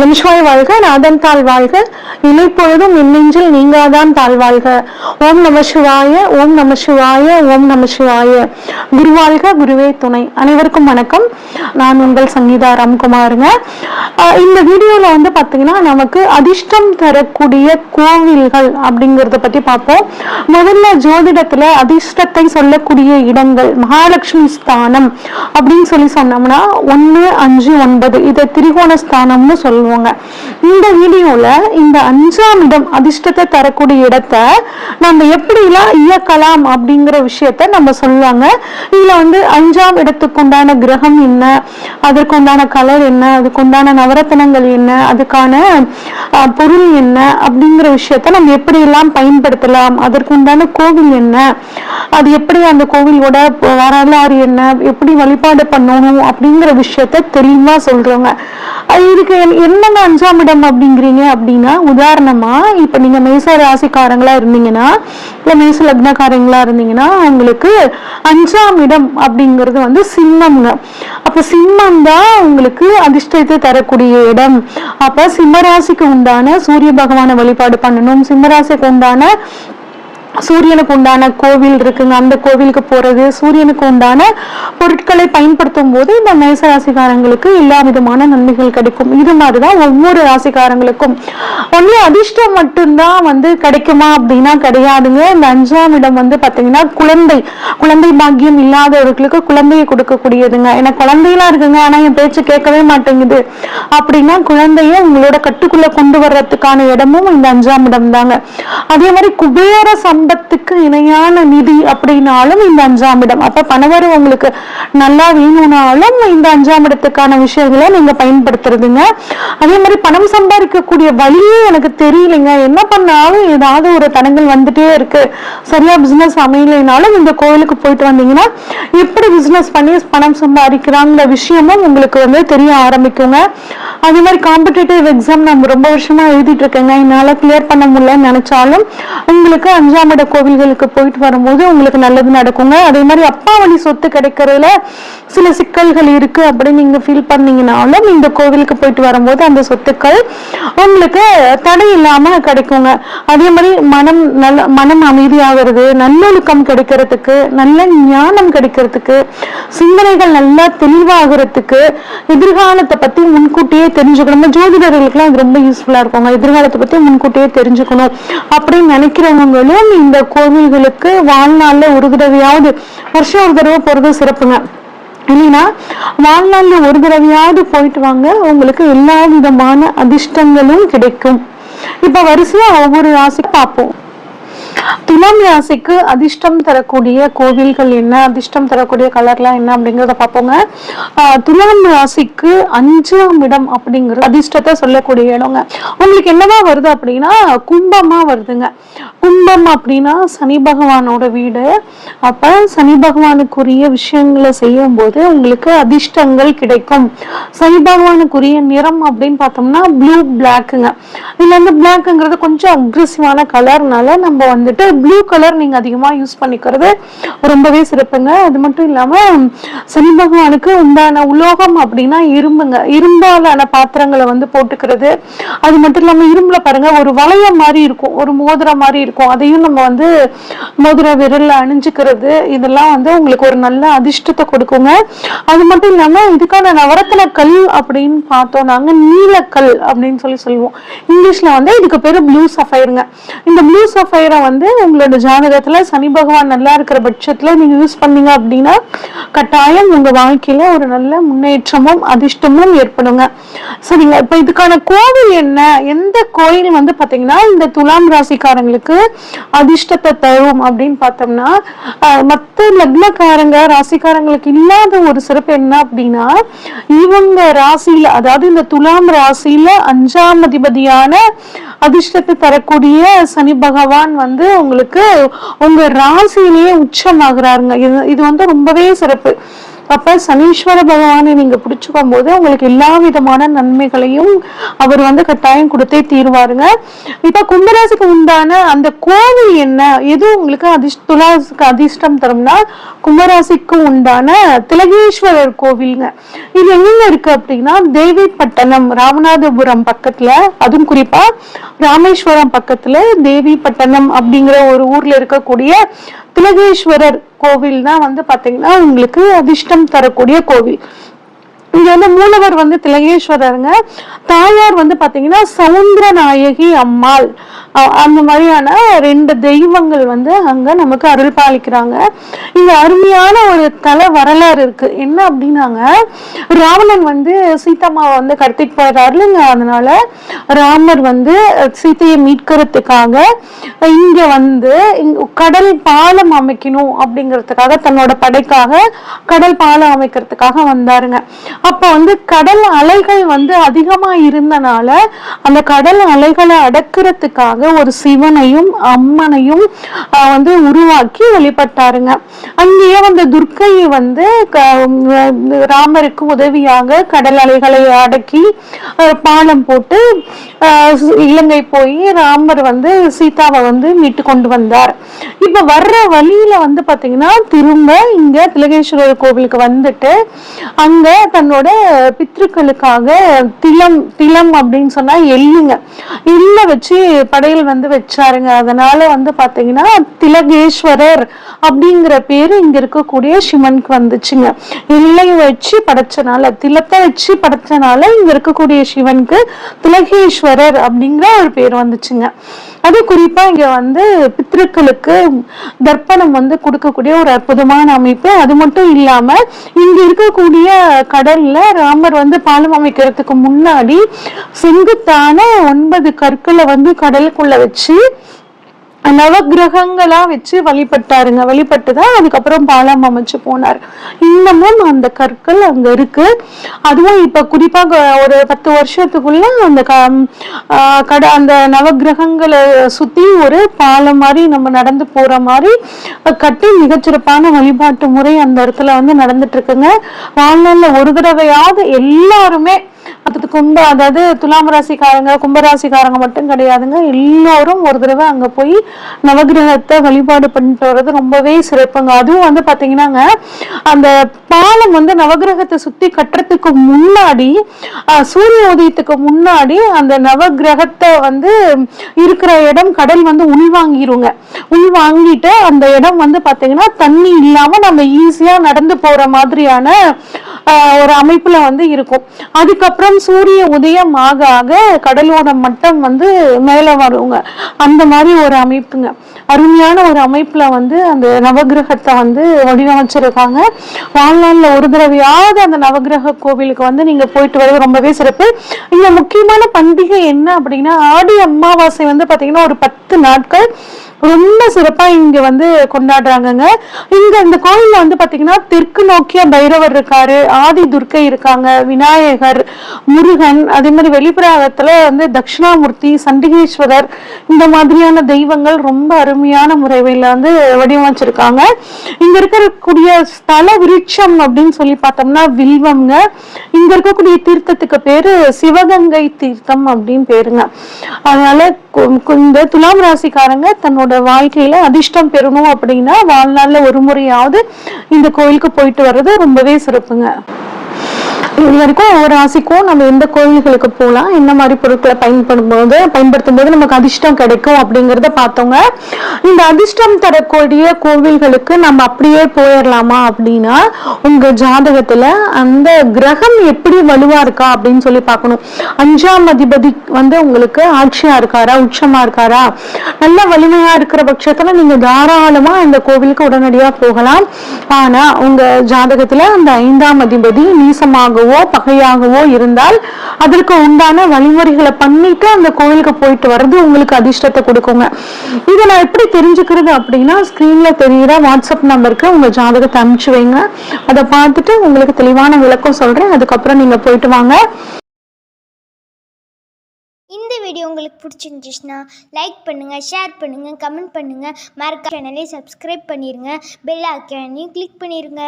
நிமிஷாய் வாழ்க நாதன் தாழ் வாழ்க. இணைப்பொழுதும் மின்னெஞ்சில் நீங்காதான் தாழ் வாழ்க. ஓம் நம சிவாய ஓம் நம சிவாய ஓம் நம சிவாய. குருவாழ்க குருவே துணை. அனைவருக்கும் வணக்கம். நான் உங்கள் சங்கீதா ராம்குமாருங்க. இந்த வீடியோல வந்து பாத்தீங்கன்னா நமக்கு அதிர்ஷ்டம் தரக்கூடிய கோவில்கள் அப்படிங்கறத பத்தி பார்ப்போம். முதல்ல ஜோதிடத்துல அதிர்ஷ்டத்தை சொல்லக்கூடிய இடங்கள் மகாலட்சுமி ஸ்தானம் அப்படின்னு சொல்லி சொன்னோம்னா ஒன்னு அஞ்சு ஒன்பது. இதை திரிகோண ஸ்தானம்னு சொல்லுவாங்க. இந்த வீடியோல இந்த அஞ்சாம் இடம் அதிர்ஷ்டத்தை தரக்கூடிய இடத்த நம்ம எப்படிலாம் இயக்கலாம் அப்படிங்கிற விஷயத்த நம்ம சொல்லுவாங்க. இதுல வந்து அஞ்சாம் இடத்துக்கு உண்டான கிரகம் என்ன? அதற்குண்டான கலர் என்ன? அதுக்கு உண்டான நவரத்தனங்கள் என்ன? அதுக்கான பொருள் என்ன? அப்படிங்கிற விஷயத்த நம்ம எப்படி எல்லாம் பயன்படுத்தலாம்? அதற்குண்டான கோவில் என்ன? அது எப்படி அந்த கோவிலோட வரலாறு என்ன? எப்படி வழிபாடு பண்ணணும்? அப்படிங்கிற விஷயத்த தெளிவா சொல்றாங்க இதுக்கு என்னென்ன என்னங்க அஞ்சாம் இடம் அப்படிங்கிறீங்க அப்படின்னா உதாரணமா இப்ப நீங்க மேச ராசிக்காரங்களா இருந்தீங்கன்னா இல்ல மேச லக்னக்காரங்களா இருந்தீங்கன்னா உங்களுக்கு அஞ்சாம் இடம் அப்படிங்கிறது வந்து சிம்மம்ங்க. அப்ப சிம்மம் தான் உங்களுக்கு அதிர்ஷ்டத்தை தரக்கூடிய இடம். அப்ப சிம்மராசிக்கு உண்டான சூரிய பகவானை வழிபாடு பண்ணணும். சிம்மராசிக்கு உண்டான சூரியனுக்கு உண்டான கோவில் இருக்குங்க. அந்த கோவிலுக்கு போறது சூரியனுக்கு உண்டான பொருட்களை பயன்படுத்தும் போது இந்த மேச ராசிக்காரங்களுக்கு எல்லா விதமான நன்மைகள் கிடைக்கும். இது மாதிரிதான் ஒவ்வொரு ராசிக்காரங்களுக்கும். ஒன்லி அதிர்ஷ்டம் மட்டும்தான் வந்து கிடைக்குமா அப்படின்னா கிடையாதுங்க. இந்த அஞ்சாம் இடம் வந்து பாத்தீங்கன்னா குழந்தை. குழந்தை பாக்கியம் இல்லாதவர்களுக்கு குழந்தையை கொடுக்கக்கூடியதுங்க. ஏன்னா குழந்தையெல்லாம் இருக்குங்க. ஆனா என் பேச்சு கேட்கவே மாட்டேங்குது. அப்படின்னா குழந்தைய உங்களோட கட்டுக்குள்ள கொண்டு வர்றதுக்கான இடமும் இந்த அஞ்சாம் இடம் தாங்க அதே மாதிரி குபேர சம சம்பத்துக்கு இணையான நிதி அப்படின்னாலும் இந்த அஞ்சாம் இடம் அப்ப பணவரம் உங்களுக்கு நல்லா வேணும்னாலும் இந்த அஞ்சாம் இடத்துக்கான விஷயங்களை நீங்க பயன்படுத்துறதுங்க. அதே மாதிரி பணம் சம்பாதிக்கக்கூடிய வழியே எனக்கு தெரியலைங்க. என்ன பண்ணாலும் ஏதாவது ஒரு தடங்கள் வந்துட்டே இருக்கு. சரியா பிசினஸ் அமையலைனாலும் இந்த கோயிலுக்கு போயிட்டு வந்தீங்கன்னா எப்படி பிசினஸ் பண்ணி பணம் சம்பாதிக்கிறாங்கிற விஷயமும் உங்களுக்கு வந்து தெரிய ஆரம்பிக்குங்க. அதே மாதிரி காம்படிட்டிவ் எக்ஸாம் நம்ம ரொம்ப வருஷமா எழுதிட்டு இருக்கேங்க. என்னால கிளியர் பண்ண முடியலன்னு நினைச்சாலும் உங்களுக்கு அஞ்சாம் இட கோவில்களுக்கு போயிட்டு வரும்போது உங்களுக்கு நல்லது நடக்குங்க. அதே மாதிரி அப்பா வழி சொத்து கிடைக்கிறதுல சில சிக்கல்கள் இருக்கு அப்படின்னு நீங்க ஃபீல் பண்ணீங்கனாலும் இந்த கோவிலுக்கு போயிட்டு வரும்போது அந்த சொத்துக்கள் உங்களுக்கு தடை இல்லாம கிடைக்குங்க. அதே மாதிரி மனம் நல்ல மனம் அமைதியாகிறது நல்லொழுக்கம் கிடைக்கிறதுக்கு நல்ல ஞானம் கிடைக்கிறதுக்கு சிந்தனைகள் நல்லா தெளிவாகிறதுக்கு எதிர்காலத்தை பத்தி முன்கூட்டியே தெரிஞ்சுக்கணும் ஜோதிடர்களுக்கு ஜோதிடர்களுக்குலாம் இது ரொம்ப யூஸ்ஃபுல்லா இருக்குங்க. எதிர்காலத்தை பத்தி முன்கூட்டியே தெரிஞ்சுக்கணும் அப்படின்னு நினைக்கிறவங்களும் இந்த கோவில்களுக்கு வாழ்நாள்ல ஒரு தடவையாவது வருஷம் ஒரு தடவை போறது சிறப்புங்க. இல்லைன்னா வாழ்நாள்ல ஒரு தடவையாவது போயிட்டு வாங்க உங்களுக்கு எல்லா விதமான அதிர்ஷ்டங்களும் கிடைக்கும். இப்ப வரிசையா ஒவ்வொரு ராசி பார்ப்போம். துலாம் ராசிக்கு அதிர்ஷ்டம் தரக்கூடிய கோவில்கள் என்ன? அதிர்ஷ்டம் தரக்கூடிய கலர்லாம் என்ன அப்படிங்கிறத பார்ப்போங்க. ஆஹ் துலாம் ராசிக்கு அஞ்சாம் இடம் அப்படிங்கிறது அதிர்ஷ்டத்தை சொல்லக்கூடிய இடங்க. உங்களுக்கு என்னவா வருது அப்படின்னா கும்பமா வருதுங்க. கும்பம் அப்படின்னா சனி பகவானோட வீடு. அப்ப சனி பகவானுக்குரிய விஷயங்களை செய்யும் போது உங்களுக்கு அதிர்ஷ்டங்கள் கிடைக்கும். சனி பகவானுக்குரிய நிறம் அப்படின்னு பார்த்தோம்னா ப்ளூ பிளாக்குங்க இதுல வந்து பிளாக்குங்கிறது கொஞ்சம் அக்ரெசிவான கலர்னால நம்ம வந்து வந்துட்டு ப்ளூ கலர் நீங்க அதிகமா யூஸ் பண்ணிக்கிறது ரொம்பவே சிறப்புங்க. அது மட்டும் இல்லாம சனி பகவானுக்கு உண்டான உலோகம் அப்படின்னா இரும்புங்க. இரும்பாலான பாத்திரங்களை வந்து போட்டுக்கிறது. அது மட்டும் இல்லாம இரும்புல பாருங்க ஒரு வளையம் மாதிரி இருக்கும். ஒரு மோதிரம் மாதிரி இருக்கும். அதையும் நம்ம வந்து மோதிர விரல்ல அணிஞ்சுக்கிறது. இதெல்லாம் வந்து உங்களுக்கு ஒரு நல்ல அதிர்ஷ்டத்தை கொடுக்குங்க. அது மட்டும் இல்லாம இதுக்கான நவரத்தின கல் அப்படின்னு பார்த்தோம். நாங்க நீலக்கல் அப்படின்னு சொல்லி சொல்லுவோம். இங்கிலீஷ்ல வந்து இதுக்கு பேரு ப்ளூ சஃபயருங்க இந்த ப்ளூ சஃபயரை வந்து உங்களோட ஜாதகத்துல சனி பகவான் நல்லா இருக்கிற பட்சத்துல நீங்க யூஸ் பண்ணீங்க அப்படின்னா கட்டாயம் உங்க வாழ்க்கையில ஒரு நல்ல முன்னேற்றமும் அதிர்ஷ்டமும் ஏற்படுங்க. சரிங்க. இப்ப இதுக்கான கோவில் என்ன? எந்த கோயில் வந்து பாத்தீங்கன்னா இந்த துலாம் ராசிக்காரங்களுக்கு அதிர்ஷ்டத்தை தரும் அப்படின்னு பார்த்தோம்னா ஆஹ், மத்த லக்னக்காரங்க ராசிக்காரங்களுக்கு இல்லாத ஒரு சிறப்பு என்ன அப்படின்னா இவங்க ராசியில அதாவது இந்த துலாம் ராசியில அஞ்சாம் அதிபதியான அதிர்ஷ்டத்தை தரக்கூடிய சனி பகவான் வந்து உங்களுக்கு உங்க ராசியிலேயே உச்சமாகிறாருங்க. இது இது வந்து ரொம்பவே சிறப்பு. அப்ப சனீஸ்வர பகவானை நீங்க பிடிச்சுக்கும் போது உங்களுக்கு எல்லா விதமான நன்மைகளையும் அவர் வந்து கட்டாயம் கொடுத்தே தீர்வாருங்க. இப்ப கும்பராசிக்கு உண்டான அந்த கோவில் என்ன? எது உங்களுக்கு அதிர்ஷ் துலாசுக்கு அதிர்ஷ்டம் தரும்னா கும்பராசிக்கு உண்டான திலகேஸ்வரர் கோவில்ங்க. இது எங்க இருக்கு அப்படின்னா தேவிப்பட்டணம் ராமநாதபுரம் பக்கத்துல அதுவும் குறிப்பா ராமேஸ்வரம் பக்கத்துல தேவிப்பட்டணம் அப்படிங்கிற ஒரு ஊர்ல இருக்கக்கூடிய திலகேஸ்வரர் கோவில் தான் வந்து பாத்தீங்கன்னா உங்களுக்கு அதிர்ஷ்டம் தரக்கூடிய கோவில். இங்க வந்து மூலவர் வந்து திலகேஸ்வரருங்க. தாயார் வந்து பாத்தீங்கன்னா சவுந்தர நாயகி அம்மாள். அந்த மாதிரியான ரெண்டு தெய்வங்கள் வந்து அங்க நமக்கு அருள் பாலிக்கிறாங்க. இங்க அருமையான ஒரு தல வரலாறு இருக்கு. என்ன அப்படின்னாங்க ராவணன் வந்து சீதாமாவை வந்து கடத்திட்டு போயிடுறாரு இல்லைங்க அதனால ராமர் வந்து சீதையை மீட்கிறதுக்காக இங்க வந்து கடல் பாலம் அமைக்கணும் அப்படிங்கிறதுக்காக தன்னோட படைக்காக கடல் பாலம் அமைக்கிறதுக்காக வந்தாருங்க. அப்ப வந்து கடல் அலைகள் வந்து அதிகமா இருந்தனால அந்த கடல் அலைகளை அடக்கிறதுக்காக ஒரு சிவனையும் அம்மனையும் வந்து உருவாக்கி வழிபட்டாருங்க. அங்கேயே வந்து துர்க்கையை வந்து ராமருக்கு உதவியாக கடல் அலைகளை அடக்கி பாலம் போட்டு இலங்கை போய் ராமர் வந்து சீதாவை வந்து மீட்டு கொண்டு வந்தார். இப்ப வர்ற வழியில வந்து பாத்தீங்கன்னா திரும்ப இங்க திலகேஸ்வரர் கோவிலுக்கு வந்துட்டு அங்க தன்னோட பித்ருக்களுக்காக திலம் திலம் அப்படின்னு சொன்னா எள்ளுங்க. எள்ள வச்சு படையல் வந்து வச்சாருங்க. அதனால வந்து பாத்தீங்கன்னா திலகேஸ்வரர் அப்படிங்கிற பேரு இங்க இருக்கக்கூடிய சிவனுக்கு வந்துச்சுங்க. இல்லை வச்சு படைச்சனால திலத்தை வச்சு படைச்சனால இங்க இருக்கக்கூடிய சிவனுக்கு திலகேஸ்வரர் அப்படிங்கிற ஒரு பேர் வந்துச்சுங்க. அது குறிப்பா இங்க வந்து பித்ருக்களுக்கு தர்ப்பணம் வந்து கொடுக்கக்கூடிய ஒரு அற்புதமான அமைப்பு. அது மட்டும் இல்லாம இங்க இருக்கக்கூடிய கடல்ல ராமர் வந்து பாலம் அமைக்கிறதுக்கு முன்னாடி செங்குத்தான ஒன்பது கற்களை வந்து கடலுக்குள்ள வச்சு நவகிரகங்களா வச்சு வழிபட்டாருங்க. வழிபட்டு தான் அதுக்கப்புறம் பாலம் அமைச்சு போனார். இன்னமும் அந்த கற்கள் அங்க இருக்கு. அதுவும் இப்ப குறிப்பாக ஒரு பத்து வருஷத்துக்குள்ள அந்த க கட அந்த நவகிரகங்களை சுத்தி ஒரு பாலம் மாதிரி நம்ம நடந்து போற மாதிரி கட்டி மிகச்சிறப்பான வழிபாட்டு முறை அந்த இடத்துல வந்து நடந்துட்டு இருக்குங்க. வாழ்நாள்ல ஒரு தடவையாவது எல்லாருமே அது கும்ப அதாவது துலாம் ராசிக்காரங்க கும்பராசிக்காரங்க மட்டும் கிடையாதுங்க. எல்லோரும் ஒரு தடவை அங்கே போய் நவகிரகத்தை வழிபாடு பண்ணிட்டு வர்றது ரொம்பவே சிறப்புங்க. அதுவும் வந்து பார்த்தீங்கன்னாங்க அந்த பாலம் வந்து நவகிரகத்தை சுற்றி கட்டுறதுக்கு முன்னாடி சூரிய உதயத்துக்கு முன்னாடி அந்த நவகிரகத்தை வந்து இருக்கிற இடம் கடல் வந்து உள்வாங்கிருங்க. உள்வாங்கிட்டு அந்த இடம் வந்து பார்த்தீங்கன்னா தண்ணி இல்லாமல் நம்ம ஈஸியாக நடந்து போகிற மாதிரியான ஒரு அமைப்புல வந்து இருக்கும். அதுக்கப்புறம் சூரிய உதயம் ஆக ஆக கடலோட மட்டம் வந்து மேல வருங்க. அந்த மாதிரி ஒரு அமைப்புங்க. அருமையான ஒரு அமைப்புல வந்து அந்த நவகிரகத்தை வந்து வடிவமைச்சிருக்காங்க. வாழ்நாளில் ஒரு தடவையாவது அந்த நவகிரக கோவிலுக்கு வந்து நீங்க போயிட்டு வர்றது ரொம்பவே சிறப்பு. இங்க முக்கியமான பண்டிகை என்ன அப்படின்னா ஆடி அமாவாசை வந்து பாத்தீங்கன்னா ஒரு பத்து நாட்கள். ரொம்ப சிறப்பா இங்க வந்து கொண்டாடுறாங்கங்க. இங்க இந்த கோயில்ல வந்து பாத்தீங்கன்னா தெற்கு நோக்கிய பைரவர் இருக்காரு ஆதி துர்க்கை இருக்காங்க விநாயகர் முருகன் அதே மாதிரி வெளிப்புறத்துல வந்து தட்சிணாமூர்த்தி சண்டிகேஸ்வரர் இந்த மாதிரியான தெய்வங்கள் ரொம்ப அருமையான முறைவையில வந்து வடிவமைச்சிருக்காங்க. இங்க இருக்கக்கூடிய ஸ்தல விருட்சம் அப்படின்னு சொல்லி பார்த்தோம்னா வில்வம்ங்க. இங்க இருக்கக்கூடிய தீர்த்தத்துக்கு பேரு சிவகங்கை தீர்த்தம் அப்படின்னு பேருங்க. அதனால கு- கு- இந்த துலாம் ராசிக்காரங்க தன்னோட வாழ்க்கையில அதிர்ஷ்டம் பெறணும் அப்படின்னா வாழ்நாள்ல ஒரு முறையாவது இந்த கோயிலுக்கு போயிட்டு வர்றது ரொம்பவே சிறப்புங்க. இது வரைக்கும் ஒவ்வொரு ராசிக்கும் நம்ம எந்த கோயில்களுக்கு போகலாம் என்ன மாதிரி பொருட்களை பயன்படும் போது பயன்படுத்தும் போது நமக்கு அதிர்ஷ்டம் கிடைக்கும் அப்படிங்கிறத பார்த்தோங்க. இந்த அதிர்ஷ்டம் தரக்கூடிய கோவில்களுக்கு நம்ம அப்படியே போயிடலாமா அப்படின்னா உங்க ஜாதகத்துல அந்த கிரகம் எப்படி வலுவா இருக்கா அப்படின்னு சொல்லி பார்க்கணும். அஞ்சாம் அதிபதி வந்து உங்களுக்கு ஆட்சியா இருக்காரா உச்சமா இருக்காரா? நல்ல வலிமையா இருக்கிற பட்சத்துல நீங்க தாராளமா இந்த கோவிலுக்கு உடனடியா போகலாம். ஆனா உங்க ஜாதகத்துல அந்த ஐந்தாம் அதிபதி நீசமாகவோ பகையாகவோ இருந்தால் அதற்கு உண்டான வழிமுறைகளை பண்ணிட்டு அந்த கோயிலுக்கு போயிட்டு வர்றது உங்களுக்கு அதிர்ஷ்டத்தை கொடுக்குங்க. இதை நான் எப்படி தெரிஞ்சுக்கிறது அப்படின்னா ஸ்கிரீன்ல தெரியுற வாட்ஸ்அப் நம்பருக்கு உங்க ஜாதகத்தை அனுப்பிச்சு வைங்க. அதை பார்த்துட்டு உங்களுக்கு தெளிவான விளக்கம் சொல்றேன். அதுக்கப்புறம் நீங்க போயிட்டு வாங்க. இந்த வீடியோ உங்களுக்கு பிடிச்சிருந்துச்சுன்னா லைக் பண்ணுங்கள் ஷேர் பண்ணுங்கள் கமெண்ட் பண்ணுங்கள் மறக்காம சேனலை சப்ஸ்கிரைப் பண்ணிடுங்க பெல் ஐக்கானையும் கிளிக் பண்ணிடுங்க